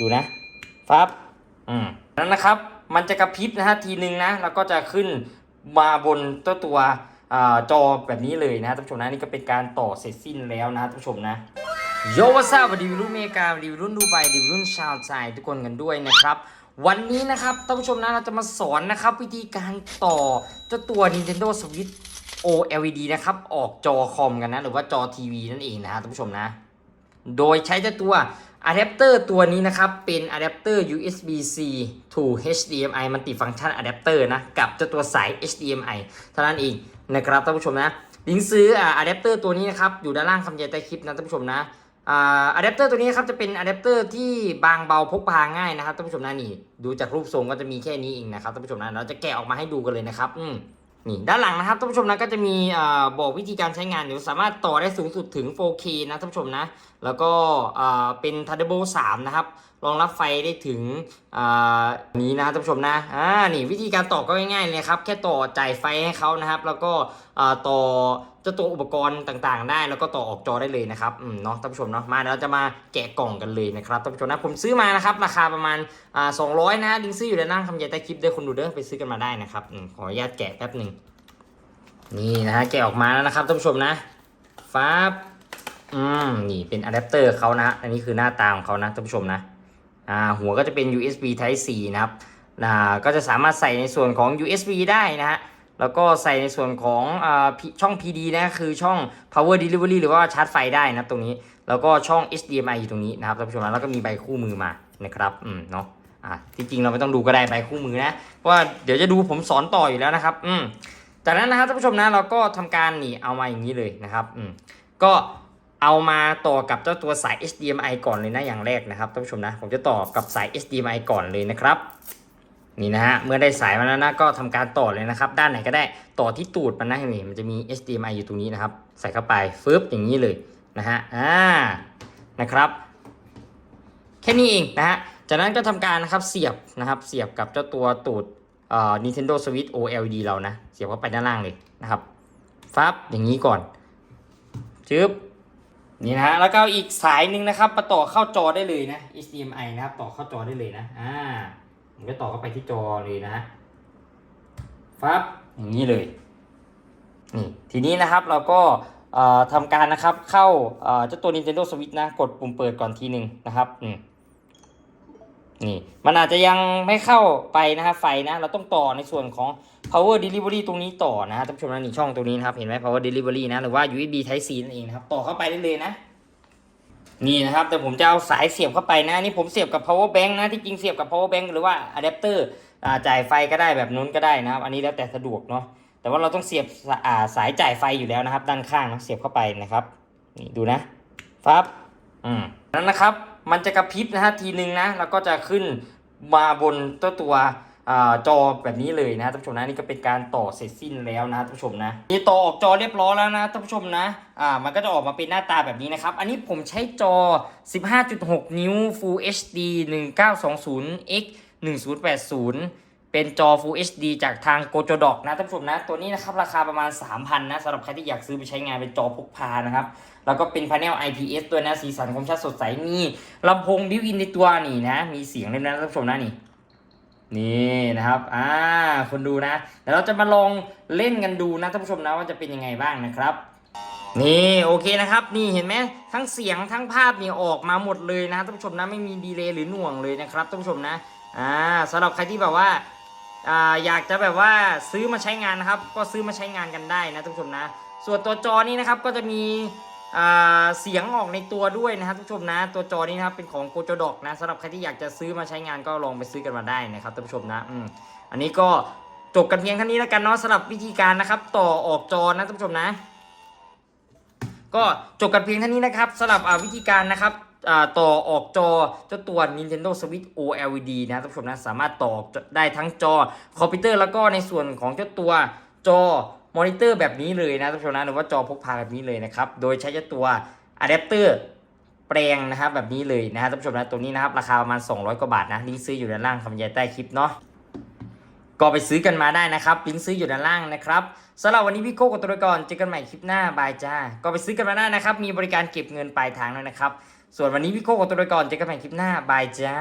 ดูนะฟับอืมนั้นนะครับ มันจะกระพริบนะฮะทีนึงนะ แล้วก็จะขึ้นมาบนตัวตัวอจอแบบนี้เลยนะท่านผู้ชมนะนี่ก็เป็นการต่อเสร็จสิ้นแล้วนะท่านผู้ชมนะโยวัสดีวัสดีรุ่นเมกาวัสดีรุ่นดูไบวัสดีรุ่นชาวไทยทุกคนกันด้วยนะครับวันนี้นะครับท่านผู้ชมนะเราจะมาสอนนะครับวิธีการต่อเจ้าตัว Nintendo Switch OLED นะครับออกจอคอมกันนะ หรือว่าจอทีวีนั่นเองนะฮะท่านผู้ชมนะ โดยใช้เจ้าตัว อะแดปเตอร์ตัวนี้นะครับ เป็นอะแดปเตอร์ USB-C to HDMI Multifunction Adapter นะ กับเจ้าตัวสาย HDMI เท่านั้นเองนะครับท่านผู้ชมนะลิงก์ซื้ออะแดปเตอร์ตัวนี้นะครับ อยู่ด้านล่างคำเยใต้คลิปนะท่านผู้ชมนะอะแดปเตอร์ตัวนี้ครับจะเป็นอะแดปเตอร์ที่บางเบาพกพาง่ายนะครับท่านผู้ชมนะนี่ ดูจากรูปทรงก็จะมีแค่นี้เองนะครับท่านผู้ชมนะเราจะแกะออกมาให้ดูกันเลยนะครับ อืม นี่ด้านหลังนะครับท่านผู้ชมนะก็จะมีอบอกวิธีการใช้งานเดี๋ยวสามารถต่อได้สูงสุดถึง 4K นะท่านผู้ชมนะ แล้วก็เป็น Thunderbolt 3 นะครับ รองรับไฟได้ถึงนี้นะท่านผู้ชมนะอ่านี่วิธีการต่อก็ง่ายๆเลยครับ แค่ต่อจ่ายไฟให้เขานะครับ แล้วก็ต่อ จ้าตัวอุปกรณ์ต่างๆ ได้แล้วก็ต่อออกจอได้เลยนะครับอืมเนาะท่านผู้ชมเนาะมาเดี๋ยวเราจะมาแกะกล่องกันเลยนะครับท่านผู้ชมนะผมซื้อมานะครับราคาประมาณอ่า200นะลิงก์ซื้ออยู่ในล่างคำใหญ่ใต้คลิปด้อคนดูเด้อไปซื้อกันมาได้นะครับอืมขออนุญาตแกะแป๊บหนึ่งนี่นะฮะแกะออกมาแล้วนะครับท่านผู้ชมนะฟ้าบอืมนี่เป็นอะแดปเตอร์เขานะอันนี้คือหน้าตาของเขานะท่านผู้ชมนะอ่าหัวก็จะเป็น USB Type C นะครับอ่าก็จะสามารถใส่ในส่วนของ USB ได้นะฮะ แล้วก็ใส่ในส่วนของอช่อง PD นะคือช่อง Power Delivery หรือว่าชาร์จไฟได้นะตรงนี้ แล้วก็ช่อง HDMI อยู่ตรงนี้นะครับท่านผู้ชมนะแล้วก็มีใบคู่มือมานะครับอืมเนาะอ่าจริงๆเราไม่ต้องดูก็ได้ใบคู่มือนะเพราะว่าเดี๋ยวจะดูผมสอนต่ออยู่แล้วนะครับอืมจากนั้นนะครับท่านผู้ชมนะเราก็ทำการนี่เอามาอย่างนี้เลยนะครับอืมก็เอามาต่อกับเจ้าตัวสาย HDMI ก่อนเลยนะอย่างแรกนะครับท่านผู้ชมนะผมจะต่อกับสาย HDMI ก่อนเลยนะครับ นี่นะฮะ เมื่อได้สายมาแล้วนะ ก็ทำการต่อเลยนะครับ ด้านไหนก็ได้ต่อที่ตูดมันนะนี่มันจะมี HDMI อยู่ตรงนี้นะครับ ใส่เข้าไปฟึบอย่างนี้เลยนะฮะ อ่า นะครับ แค่นี้เองนะฮะ จากนั้นก็ทำการนะครับเสียบนะครับ เสียบกับเจ้าตัวตูดเอ่อ Nintendo Switch OLED เรานะ เสียบเข้าไปด้านล่างเลยนะครับ ฟับอย่างนี้ก่อนจึ๊บนี่นะฮะ แล้วก็อีกสายหนึ่งนะครับมาต่อเข้าจอได้เลยนะ HDMI นะครับ ต่อเข้าจอได้เลยนะ อ่า ก็ต่อเข้าไปที่จอเลยนะฮะฟับอย่างนี้เลยนี่ทีนี้นะครับเราก็ทำการนะครับเข้าเจ้าตัว Nintendo Switch นะ กดปุ่มเปิดก่อนทีหนึ่งนะครับนี่มันอาจจะยังไม่เข้าไปนะครับไฟนะ เราต้องต่อในส่วนของ power delivery ตรงนี้ต่อนะฮะท่านผู้ชมนะนี่ช่องตรงนี้นะครับ เห็นไหม power delivery นะ หรือว่า USB type C นั่นเองนะครับ ต่อเข้าไปได้เลยนะ นี่นะครับแต่ผมจะเอาสายเสียบเข้าไปนะนี่ผมเสียบกับ power bank นะที่จริงเสียบกับ power bank หรือว่า adapter อ่าจ่ายไฟก็ได้แบบนู้นก็ได้นะครับ อันนี้แล้วแต่สะดวกเนาะแต่ว่าเราต้องเสียบสายจ่ายไฟอยู่แล้วนะครับ ด้านข้างนะเสียบเข้าไปนะครับนี่ดูนะฟับอืมนั้นนะครับ มันจะกระพริบนะฮะทีนึงนะแล้วก็จะขึ้นมาบนตัวตัว จอแบบนี้เลยนะท่านผู้ชมนะนี่ก็เป็นการต่อเสร็จสิ้นแล้วนะท่านผู้ชมนะนี่ต่อออกจอเรียบร้อยแล้วนะท่านผู้ชมนะอ่ามันก็จะออกมาเป็นหน้าตาแบบนี้นะครับ อันนี้ผมใช้จอ 15.6 นิ้ว Full HD 1920 x 1080เป็นจอ Full HD จากทาง g o j o d o k นะท่านผู้ชมนะ ตัวนี้นะครับราคาประมาณ 3,000 นะสำหรับใครที่อยากซื้อไปใช้งานเป็นจอพกพานะครับ แล้วก็เป็นพาเนล IPS ตัวนะ สีสันคมชัดสดใสมีลำโพงบิวอินในตัวนี่นะ มีเสียงด้วยนะท่านผู้ชมนะนี่ นี่นะครับ อ่า คนดูนะเดี๋ยวเราจะมาลองเล่นกันดูนะท่านผู้ชมนะว่าจะเป็นยังไงบ้างนะครับ นี่โอเคนะครับ นี่เห็นไหมทั้งเสียงทั้งภาพนี่ออกมาหมดเลยนะท่านผู้ชมนะไม่มีดีเลย์หรือหน่วงเลยนะครับท่านผู้ชมนะ อ่าสำหรับใครที่แบบว่าอ่าอยากจะแบบว่าซื้อมาใช้งานนะครับ ก็ซื้อมาใช้งานกันได้นะท่านผู้ชมนะ ส่วนตัวจอนี้นะครับก็จะมี เสียงออกในตัวด้วยนะครับท่านผู้ชมนะ ตัวจอนี้นะครับเป็นของโกโจดอกนะสำหรับใครที่อยากจะซื้อมาใช้งานก็ลองไปซื้อกันมาได้นะครับท่านผู้ชมนะอืมอันนี้ก็จบกันเพียงเท่านี้แล้วกันเนาะสำหรับวิธีการนะครับ ต่อออกจอนะท่านผู้ชมนะ ก็จบกันเพียงเท่านี้นะครับสำหรับวิธีการนะครับต่อออกจอเจ้าตัว Nintendo Switch OLED นะท่านผู้ชมนะสามารถต่อได้ทั้งจอคอมพิวเตอร์แล้วก็ในส่วนของเจ้าตัวจอ มอนิเตอร์แบบนี้เลยนะท่านผู้ชมนะหรือว่าจอพกพาแบบนี้เลยนะครับ โดยใช้เจ้าตัวอะแดปเตอร์แปลงนะครับแบบนี้เลยนะฮะท่านผู้ชมนะตัวนี้นะครับราคาประมาณ 200 กว่าบาทนะลิงก์ซื้ออยู่ด้านล่างคำบรรยายใต้คลิปเนาะก็ไปซื้อกันมาได้นะครับลิงก์ซื้ออยู่ด้านล่างนะครับสำหรับวันนี้พี่โก้กับตัวก่อนเจอกันใหม่คลิปหน้าบายจ้าก็ไปซื้อกันมาได้นะครับ มีบริการเก็บเงินปลายทางด้วยนะครับ ส่วนวันนี้พี่โก้ขอตัวก่อนเจอกันใหม่คลิปหน้าบายจ้า